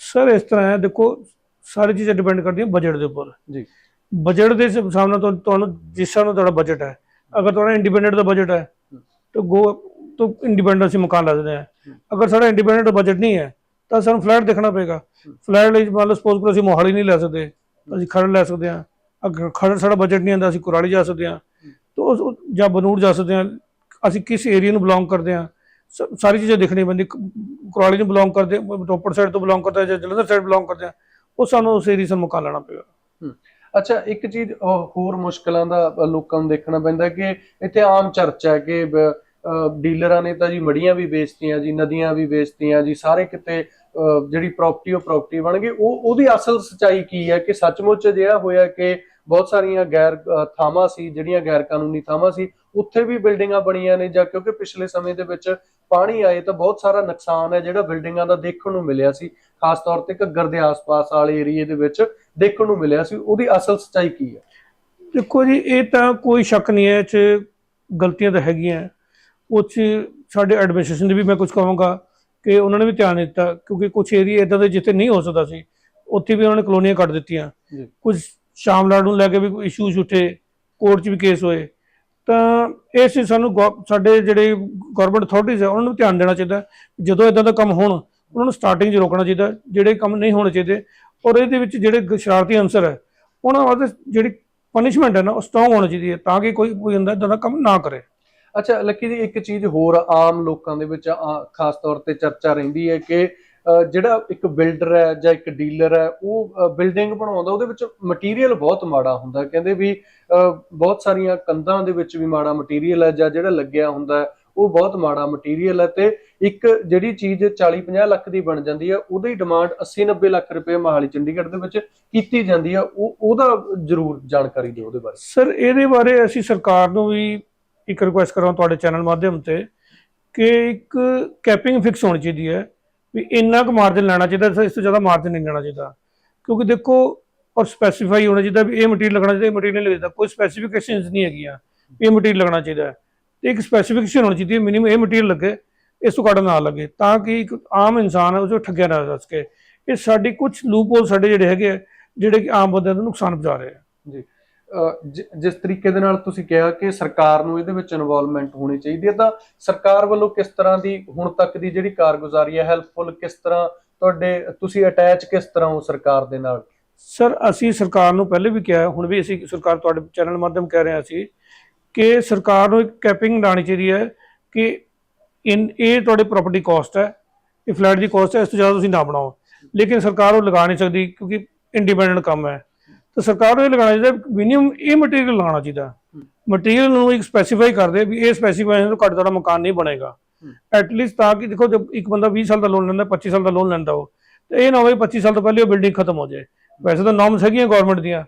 ਸਰ ਇਸ ਤਰ੍ਹਾਂ ਹੈ ਦੇਖੋ ਸਾਰੀ ਚੀਜ਼ਾਂ ਡਿਪੈਂਡ ਕਰਦੀਆਂ ਬਜਟ ਦੇ ਉੱਪਰ। ਜੀ। ਬਜਟ ਦੇ ਹਿਸਾਬ ਨਾਲ ਤੁਹਾਨੂੰ- ਜਿਸ ਹਿਸਾਬ ਨਾਲ ਤੁਹਾਡਾ ਬਜਟ ਹੈ ਅਗਰ ਤੁਹਾਡਾ ਇੰਡੀਪੈਂਡੈਂਟ ਦਾ ਬਜਟ ਹੈ ਤਾਂ ਗੋ ਤਾਂ ਇੰਡੀਪੈਂਡੈਂਟ ਅਸੀਂ ਮਕਾਨ ਲੈ ਸਕਦੇ ਹਾਂ ਅਗਰ ਸਾਡਾ ਇੰਡੀਪੈਂਡੈਂਟ ਦਾ ਬਜਟ ਨਹੀਂ ਹੈ, ਤਾਂ ਸਾਨੂੰ ਫਲੈਟ ਦੇਖਣਾ ਪਏਗਾ। ਫਲੈਟ ਲਈ ਮੰਨ ਲਓ ਸਪੋਜ਼ ਕਰੋ ਅਸੀਂ ਮੋਹਾਲੀ ਨਹੀਂ ਲੈ ਸਕਦੇ ਅਸੀਂ ਖਰੜ ਲੈ ਸਕਦੇ ਹਾਂ। ਅਗਰ ਖਰੜ ਸਾਡਾ ਬਜਟ ਨਹੀਂ ਆਉਂਦਾ ਅਸੀਂ ਕੁਰਾਲੀ ਜਾ ਸਕਦੇ ਹਾਂ। ਤਾਂ ਜਾਂ ਬਨੂੜ ਜਾ ਸਕਦੇ ਹਾਂ। ਅਸੀਂ ਕਿਸ ਏਰੀਆ ਨੂੰ ਬਿਲੋਂਗ ਕਰਦੇ ਹਾਂ? ਸਾਰੀ ਚੀਜ਼ਾਂ ਦੇਖਣੀ ਪੈਂਦੀ। ਕੁਰਾਲੀ ਨੂੰ ਬਿਲੋਂਗ ਕਰਦੇ, ਰੋਪੜ ਸਾਈਡ ਤੋਂ ਬਿਲੋਂਗ ਕਰਦੇ ਹਾਂ ਜਾਂ ਜਲੰਧਰ ਸਾਈਡ ਬਿਲੋਂਗ ਕਰਦੇ ਹਾਂ, ਉਹ ਸਾਨੂੰ ਉਸ ਏਰੀਆ ਤੋਂ ਮਕਾਨ ਲੈਣਾ ਪਏਗਾ। ਅੱਛਾ, ਇੱਕ ਚੀਜ਼ ਹੋਰ ਮੁਸ਼ਕਲਾਂ ਦਾ ਲੋਕਾਂ ਨੂੰ ਦੇਖਣਾ ਪੈਂਦਾ ਕਿ ਇੱਥੇ ਆਮ ਚਰਚਾ ਹੈ ਕਿ ਡੀਲਰਾਂ ਨੇ ਤਾਂ ਜੀ ਮੜੀਆਂ ਵੀ ਵੇਚਤੀਆਂ ਜੀ, ਨਦੀਆਂ ਵੀ ਵੇਚਤੀਆਂ ਜੀ, ਸਾਰੇ ਕਿਤੇ ਜਿਹੜੀ ਪ੍ਰਾਪਰਟੀ ਉਹ ਪ੍ਰਾਪਰਟੀ ਬਣ ਗਈ। ਉਹ, ਉਹਦੀ ਅਸਲ ਸਚਾਈ ਕੀ ਹੈ ਕਿ ਸੱਚਮੁੱਚ ਜਿਹੜਾ ਹੋਇਆ ਕਿ ਬਹੁਤ ਸਾਰੀਆਂ ਗੈਰ ਥਾਵਾਂ ਸੀ, ਜਿਹੜੀਆਂ ਗੈਰ ਕਾਨੂੰਨੀ ਥਾਵਾਂ ਸੀ, ਉੱਥੇ ਵੀ ਬਿਲਡਿੰਗਾਂ ਬਣੀਆਂ ਨੇ ਜਾਂ ਕਿਉਂਕਿ ਪਿਛਲੇ ਸਮੇਂ ਦੇ ਵਿੱਚ ਪਾਣੀ ਆਏ ਤਾਂ ਬਹੁਤ ਸਾਰਾ ਨੁਕਸਾਨ ਹੈ ਜਿਹੜਾ ਬਿਲਡਿੰਗਾਂ ਦਾ ਦੇਖਣ ਨੂੰ ਮਿਲਿਆ ਸੀ। ਖਾਸ ਤੌਰ ਤੇ ਘੱਗਰ ਦੇ ਆਸ-ਪਾਸ ਵਾਲੇ ਏਰੀਏ ਦੇ ਵਿੱਚ ਦੇਖਣ ਨੂੰ ਮਿਲਿਆ ਸੀ ਉਹਦੀ ਅਸਲ ਸਚਾਈ ਕੀ ਹੈ? ਦੇਖੋ ਜੀ ਇਹ ਤਾਂ ਕੋਈ ਸ਼ੱਕ ਨਹੀਂ ਹੈ 'ਚ ਗਲਤੀਆਂ ਤਾਂ ਹੈਗੀਆਂ। ਉਹ 'ਚ ਸਾਡੇ ਐਡਮਿਨਿਸਟ੍ਰੇਸ਼ਨ ਦੇ ਵੀ ਮੈਂ ਕੁਝ ਕਹਾਂਗਾ ਕਿ ਉਹਨਾਂ ਨੇ ਵੀ ਧਿਆਨ ਦਿੱਤਾ ਕਿਉਂਕਿ ਕੁਝ ਏਰੀਆ ਇਦਾਂ ਦੇ ਜਿੱਥੇ ਨਹੀਂ ਹੋ ਸਕਦਾ ਸੀ ਉੱਥੇ ਵੀ ਉਹਨਾਂ ਨੇ ਕਲੋਨੀਆਂ ਕੱਢ ਦਿੱਤੀਆਂ। ਕੁਝ ਸ਼ਾਮਲਾਟ ਨੂੰ ਲੈ ਕੇ ਵੀ ਇਸ਼ੂਜ਼ ਉੱਠੇ ਕੋਰਟ 'ਚ ਵੀ ਕੇਸ ਹੋਏ। ਤਾਂ ਇਹ ਸੀ ਸਾਨੂੰ ਸਾਡੇ ਜਿਹੜੇ ਗਵਰਨਮੈਂਟ ਅਥਾਰਟੀਜ਼ ਹੈ ਉਹਨਾਂ ਨੂੰ ਧਿਆਨ ਦੇਣਾ ਚਾਹੀਦਾ ਜਦੋਂ ਇਦਾਂ ਦਾ ਕੰਮ ਹੋਣ ਉਹਨਾਂ ਨੂੰ ਸਟਾਰਟਿੰਗ 'ਚ ਰੋਕਣਾ ਚਾਹੀਦਾ ਜਿਹੜੇ ਕੰਮ ਨਹੀਂ ਹੋਣੇ ਚਾਹੀਦੇ ਔਰ ਇਹਦੇ ਵਿੱਚ ਜਿਹੜੇ ਸ਼ਰਾਰਤੀ ਅਨਸਰ ਹੈ, ਉਹਨਾਂ ਵਾਸਤੇ ਜਿਹੜੀ ਪਨਿਸ਼ਮੈਂਟ ਹੈ ਨਾ, ਉਹ ਸਟਰੋਂਗ ਹੋਣੀ ਚਾਹੀਦੀ ਹੈ ਤਾਂ ਕਿ ਕੋਈ ਕੋਈ ਹੁੰਦਾ ਇਦਾਂ ਦਾ ਕੰਮ ਨਾ ਕਰੇ। ਅੱਛਾ, ਲੱਕੀ ਜੀ, ਇੱਕ ਚੀਜ਼ ਹੋਰ ਆਮ ਲੋਕਾਂ ਦੇ ਵਿੱਚ ਆ- ਖਾਸ ਤੌਰ ਤੇ ਚਰਚਾ ਰਹਿੰਦੀ ਹੈ ਕਿ ਜਿਹੜਾ ਇੱਕ ਬਿਲਡਰ ਹੈ ਜਾਂ ਇੱਕ ਡੀਲਰ ਹੈ, ਉਹ ਬਿਲਡਿੰਗ ਬਣਾਉਂਦਾ, ਉਹਦੇ ਵਿੱਚ ਮਟੀਰੀਅਲ ਬਹੁਤ ਮਾੜਾ ਹੁੰਦਾ। ਕਹਿੰਦੇ ਵੀ ਬਹੁਤ ਸਾਰੀਆਂ ਕੰਧਾਂ ਦੇ ਵਿੱਚ ਵੀ ਮਾੜਾ ਮਟੀਰੀਅਲ ਹੈ ਜਾਂ ਜਿਹੜਾ ਲੱਗਿਆ ਹੁੰਦਾ, ਉਹ ਬਹੁਤ ਮਾੜਾ ਮਟੀਰੀਅਲ ਹੈ ਤੇ ਇੱਕ ਜਿਹੜੀ ਚੀਜ਼ 40 50 ਲੱਖ ਦੀ ਬਣ ਜਾਂਦੀ ਹੈ ਉਹਦੀ ਡਿਮਾਂਡ 80 90 ਲੱਖ ਰੁਪਏ ਮਹਾਲੀ ਚੰਡੀਗੜ੍ਹ ਦੇ ਵਿੱਚ ਕੀਤੀ ਜਾਂਦੀ ਹੈ ਉਹ, ਉਹਦਾ ਜ਼ਰੂਰ ਜਾਣਕਾਰੀ ਦਿਓ ਉਹਦੇ ਬਾਰੇ। ਸਰ, ਇਹਦੇ ਬਾਰੇ ਅਸੀਂ ਸਰਕਾਰ ਨੂੰ ਵੀ ਇੱਕ ਰਿਕੁਐਸਟ ਕਰਾਂ ਤੁਹਾਡੇ ਚੈਨਲ ਮਾਧਿਅਮ ਤੇ ਕਿ ਇੱਕ ਕੈਪਿੰਗ ਫਿਕਸ ਹੋਣੀ ਚਾਹੀਦੀ ਹੈ ਵੀ ਇੰਨਾ ਕੁ ਮਾਰਜਨ ਲੈਣਾ ਚਾਹੀਦਾ ਇਸ ਤੋਂ ਜ਼ਿਆਦਾ ਮਾਰਜਨ ਨਹੀਂ ਲੈਣਾ ਚਾਹੀਦਾ। ਕਿਉਂਕਿ ਦੇਖੋ, ਔਰ ਸਪੈਸੀਫਾਈ ਹੋਣਾ ਚਾਹੀਦਾ ਵੀ ਇਹ ਮਟੀਰੀਅਲ ਲੱਗਣਾ ਚਾਹੀਦਾ, ਇਹ ਮਟੀਰੀਅਲ ਨਹੀਂ ਲੱਗਦਾ। ਕੋਈ ਸਪੈਸੀਫਿਕੇਸ਼ਨਸ ਨਹੀਂ ਹੈਗੀਆਂ ਇਹ ਮਟੀਰੀਅਲ ਲੱਗਣਾ ਚਾਹੀਦਾ। ਤੇ ਇੱਕ ਸਪੈਸੀਫਿਕੇਸ਼ਨ ਹੋਣੀ ਚਾਹੀਦੀ ਹੈ ਮਿਨੀਮਮ ਇਹ ਮਟੀਰੀਅਲ ਲੱਗੇ ਇਸ ਤੋਂ ਘੱਟ ਨਾ ਲੱਗੇ ਤਾਂ ਕਿ ਇੱਕ ਆਮ ਇਨਸਾਨ ਹੈ ਉਹ ਜੋ ਠੱਗਿਆ ਨਾ ਜਾ ਸਕੇ। ਇਹ ਸਾਡੀ ਕੁਝ ਲੂਪਹੋਲ ਸਾਡੇ ਜਿਹੜੇ ਹੈਗੇ ਜਿਹੜੇ ਕਿ ਆਮ ਬੰਦਿਆਂ ਨੂੰ ਨੁਕਸਾਨ ਪਹੁੰਚਾ ਰਹੇ ਆ। ਜਿ- ਜਿਸ ਤਰੀਕੇ ਦੇ ਨਾਲ ਤੁਸੀਂ ਕਿਹਾ ਕਿ ਸਰਕਾਰ ਨੂੰ ਇਹਦੇ ਵਿੱਚ ਇਨਵੋਲਵਮੈਂਟ ਹੋਣੀ ਚਾਹੀਦੀ ਹੈ ਤਾਂ ਸਰਕਾਰ ਵੱਲੋਂ ਕਿਸ ਤਰ੍ਹਾਂ ਦੀ ਹੁਣ ਤੱਕ ਦੀ ਜਿਹੜੀ ਕਾਰਗੁਜ਼ਾਰੀ ਹੈ ਹੈਲਪਫੁਲ ਕਿਸ ਤਰ੍ਹਾਂ ਤੁਹਾਡੇ ਤੁਸੀਂ ਅਟੈਚ ਕਿਸ ਤਰ੍ਹਾਂ ਹੋ ਸਰਕਾਰ ਦੇ ਨਾਲ? ਸਰ ਅਸੀਂ ਸਰਕਾਰ ਨੂੰ ਪਹਿਲੇ ਵੀ ਕਿਹਾ ਹੁਣ ਵੀ ਅਸੀਂ ਸਰਕਾਰ ਤੁਹਾਡੇ ਚੈਨਲ ਮਾਧਿਅਮ ਕਹਿ ਰਹੇ ਹਾਂ ਅਸੀਂ ਕਿ ਸਰਕਾਰ ਨੂੰ ਇੱਕ ਕੈਪਿੰਗ ਲਾਣੀ ਚਾਹੀਦੀ ਹੈ ਕਿ ਇਨ ਇਹ ਤੁਹਾਡੇ ਪ੍ਰਾਪਰਟੀ ਕਾਸਟ ਹੈ। ਇਹ ਫਲੈਟ ਦੀ ਕਾਸਟ ਹੈ ਇਸ ਤੋਂ ਜ਼ਿਆਦਾ ਤੁਸੀਂ ਨਾ ਬਣਾਓ। ਲੇਕਿਨ ਸਰਕਾਰ ਉਹ ਲਗਾ ਨਹੀਂ ਸਕਦੀ ਕਿਉਂਕਿ ਇੰਡੀਪੈਂਡੈਂਟ ਕੰਮ ਹੈ। ਤਾਂ ਸਰਕਾਰ ਨੂੰ ਇਹ ਲਗਾਉਣਾ ਚਾਹੀਦਾ ਮਿਨੀਮਮ ਇਹ ਮਟੀਰੀਅਲ ਲਗਾਉਣਾ ਚਾਹੀਦਾ। ਮਟੀਰੀਅਲ ਨੂੰ ਇੱਕ ਸਪੈਸੀਫਾਈ ਕਰਦੇ ਵੀ ਇਹ ਸਪੈਸੀਫਾਈ ਤੋਂ ਘੱਟ ਤੁਹਾਡਾ ਮਕਾਨ ਨਹੀਂ ਬਣੇਗਾ। ਐਟਲੀਸਟ ਤਾਂ ਕਿ ਦੇਖੋ ਜਦ ਇੱਕ ਬੰਦਾ 20 ਸਾਲ ਦਾ ਲੋਨ ਲੈਂਦਾ 25 ਸਾਲ ਦਾ ਲੋਨ ਲੈਂਦਾ ਉਹ ਤੇ ਇਹ ਨਾ ਹੋਵੇ 25 ਸਾਲ ਤੋਂ ਪਹਿਲੇ ਉਹ ਬਿਲਡਿੰਗ ਖਤਮ ਹੋ ਜਾਏ। ਵੈਸੇ ਤਾਂ ਨਾਰਮਸ ਹੈਗੀਆਂ ਗਵਰਨਮੈਂਟ ਦੀਆਂ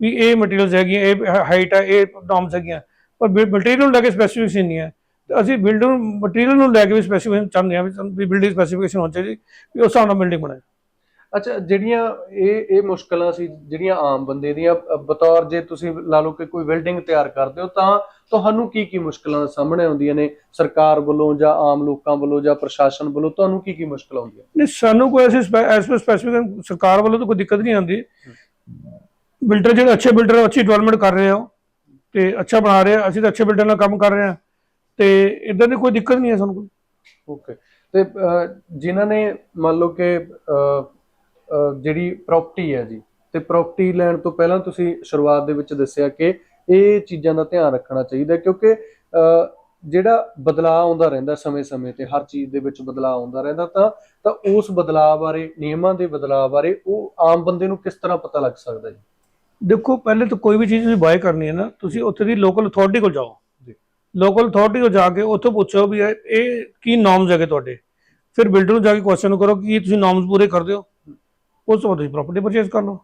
ਵੀ ਇਹ ਮਟੀਰੀਅਲਸ ਹੈਗੀਆਂ ਇਹ ਹਾਈਟ ਹੈ ਇਹ ਨਾਰਮਸ ਹੈਗੀਆਂ। ਪਰ ਮਟੀਰੀਅਲ ਨੂੰ ਲੈ ਕੇ ਸਪੈਸੀਫਿਕੇਸ਼ਨ ਨਹੀਂ ਹੈ। ਤੇ ਅਸੀਂ ਬਿਲਡਿੰਗ ਮਟੀਰੀਅਲ ਨੂੰ ਲੈ ਕੇ ਵੀ ਸਪੈਸੀਫਿਕੇਸ਼ਨ ਚਾਹੁੰਦੇ ਹਾਂ ਵੀ ਬਿਲਡਿੰਗ ਸਪੈਸੀਫਿਕੇਸ਼ਨ ਹੋਣੀ ਚਾਹੀਦੀ ਵੀ ਉਸ ਹਿਸਾਬ ਨਾਲ ਬਿਲਡਿੰਗ ਬਣੇ ਅੱਛਾ ਜਿਹੜੀਆਂ ਇਹ ਇਹ ਮੁਸ਼ਕਲਾਂ ਸੀ ਜਿਹੜੀਆਂ ਆਮ ਬੰਦੇ ਦੀਆਂ ਬਤੌਰ ਜੇ ਤੁਸੀਂ ਲਾ ਲਓ ਕਿ ਕੋਈ ਬਿਲਡਿੰਗ ਤਿਆਰ ਕਰਦੇ ਹੋ ਤਾਂ ਤੁਹਾਨੂੰ ਕੀ ਕੀ ਮੁਸ਼ਕਲਾਂ ਸਾਹਮਣੇ ਆਉਂਦੀਆਂ ਨੇ? ਸਰਕਾਰ ਵੱਲੋਂ ਜਾਂ ਆਮ ਲੋਕਾਂ ਵੱਲੋਂ ਜਾਂ ਪ੍ਰਸ਼ਾਸਨ ਵੱਲੋਂ ਤੁਹਾਨੂੰ ਕੀ ਕੀ ਮੁਸ਼ਕਲ ਆਉਂਦੀਆਂ? ਨਹੀਂ ਸਾਨੂੰ ਕੋਈ ਐਸੀ ਸਪੈਸੀਫਿਕ ਸਰਕਾਰ ਵੱਲੋਂ ਤਾਂ ਕੋਈ ਦਿੱਕਤ ਨਹੀਂ ਆਉਂਦੀ। ਬਿਲਡਰ ਜਿਹੜੇ ਅੱਛੇ ਬਿਲਡਰ ਅੱਛੀ ਡਿਵੈਲਪਮੈਂਟ ਕਰ ਰਹੇ ਹੋ ਤੇ ਅੱਛਾ ਬਣਾ ਰਹੇ ਆ ਅਸੀਂ ਤਾਂ ਅੱਛੇ ਬਿਲਡਰ ਨਾਲ ਕੰਮ ਕਰ ਰਹੇ ਹਾਂ ਤੇ ਇਦਾਂ ਦੀ ਕੋਈ ਦਿੱਕਤ ਨਹੀਂ ਹੈ ਸਾਨੂੰ ਕੋਈ। ਓਕੇ ਤੇ ਅ, ਜਿਨ੍ਹਾਂ ਨੇ ਮੰਨ ਲਓ ਕਿ ਜਿਹੜੀ ਪ੍ਰਾਪਰਟੀ ਹੈ ਜੀ ਤੇ ਪ੍ਰਾਪਰਟੀ ਲੈਣ ਤੋਂ ਪਹਿਲਾਂ ਤੁਸੀਂ ਸ਼ੁਰੂਆਤ ਦੇ ਵਿੱਚ ਦੱਸਿਆ ਕਿ ਇਹ ਚੀਜ਼ਾਂ ਦਾ ਧਿਆਨ ਰੱਖਣਾ ਚਾਹੀਦਾ ਕਿਉਂਕਿ ਜਿਹੜਾ ਬਦਲਾਅ ਆਉਂਦਾ ਰਹਿੰਦਾ ਸਮੇਂ-ਸਮੇਂ ਤੇ ਹਰ ਚੀਜ਼ ਦੇ ਵਿੱਚ ਬਦਲਾਅ ਆਉਂਦਾ ਰਹਿੰਦਾ ਤਾਂ ਤਾਂ ਉਸ ਬਦਲਾਅ ਬਾਰੇ ਨਿਯਮਾਂ ਦੇ ਬਦਲਾਅ ਬਾਰੇ ਉਹ ਆਮ ਬੰਦੇ ਨੂੰ ਕਿਸ ਤਰ੍ਹਾਂ ਪਤਾ ਲੱਗ ਸਕਦਾ ਜੀ? ਦੇਖੋ ਪਹਿਲੇ ਤਾਂ ਕੋਈ ਵੀ ਚੀਜ਼ ਤੁਸੀਂ ਬਾਏ ਕਰਨੀ ਹੈ ਨਾ ਤੁਸੀਂ ਉੱਥੇ ਦੀ ਲੋਕਲ ਅਥਾਰਟੀ ਕੋਲ ਜਾਓ। ਲੋਕਲ ਅਥਾਰਟੀ ਕੋਲ ਜਾ ਕੇ ਉੱਥੋਂ ਪੁੱਛੋ ਵੀ ਇਹ ਇਹ ਕੀ ਨਾਰਮਸ ਹੈਗੇ ਤੁਹਾਡੇ ਫਿਰ ਬਿਲਡਰ ਨੂੰ ਜਾ ਕੇ ਕੁਐਸਚਨ ਕਰੋ ਕਿ ਕੀ ਤੁਸੀਂ ਨਾਰਮਸ ਪੂਰੇ ਕਰਦੇ ਹੋ ਉਸ ਤੋਂ ਬਾਅਦ ਤੁਸੀਂ ਪ੍ਰਾਪਰਟੀ ਪਰਚੇਸ ਕਰ ਲਓ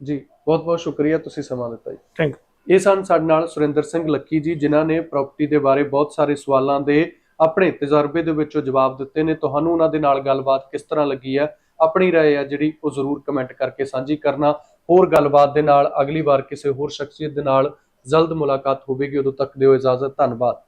ਜੀ ਬਹੁਤ-ਬਹੁਤ ਸ਼ੁਕਰੀਆ ਤੁਸੀਂ ਸਮਾਂ ਦਿੱਤਾ ਜੀ ਥੈਂਕ ਇਹ ਸਨ ਸਾਡੇ ਨਾਲ ਸੁਰਿੰਦਰ ਸਿੰਘ ਲੱਕੀ ਜੀ ਜਿਨ੍ਹਾਂ ਨੇ ਪ੍ਰਾਪਰਟੀ ਦੇ ਬਾਰੇ ਬਹੁਤ ਸਾਰੇ ਸਵਾਲਾਂ ਦੇ ਆਪਣੇ ਤਜਰਬੇ ਦੇ ਵਿੱਚੋਂ ਜਵਾਬ ਦਿੱਤੇ ਨੇ ਤੁਹਾਨੂੰ ਉਹਨਾਂ ਦੇ ਨਾਲ ਗੱਲਬਾਤ ਕਿਸ ਤਰ੍ਹਾਂ ਲੱਗੀ ਹੈ ਆਪਣੀ رائے ਹੈ ਜਿਹੜੀ ਉਹ ਜ਼ਰੂਰ ਕਮੈਂਟ ਕਰਕੇ ਸਾਂਝੀ ਕਰਨਾ ਹੋਰ ਗੱਲਬਾਤ ਦੇ ਨਾਲ ਅਗਲੀ ਵਾਰ ਕਿਸੇ ਹੋਰ ਸ਼ਖਸੀਅਤ ਦੇ ਨਾਲ ਜਲਦ ਮੁਲਾਕਾਤ ਹੋਵੇਗੀ। ਉਦੋਂ ਤੱਕ ਦਿਓ ਇਜਾਜ਼ਤ। ਧੰਨਵਾਦ।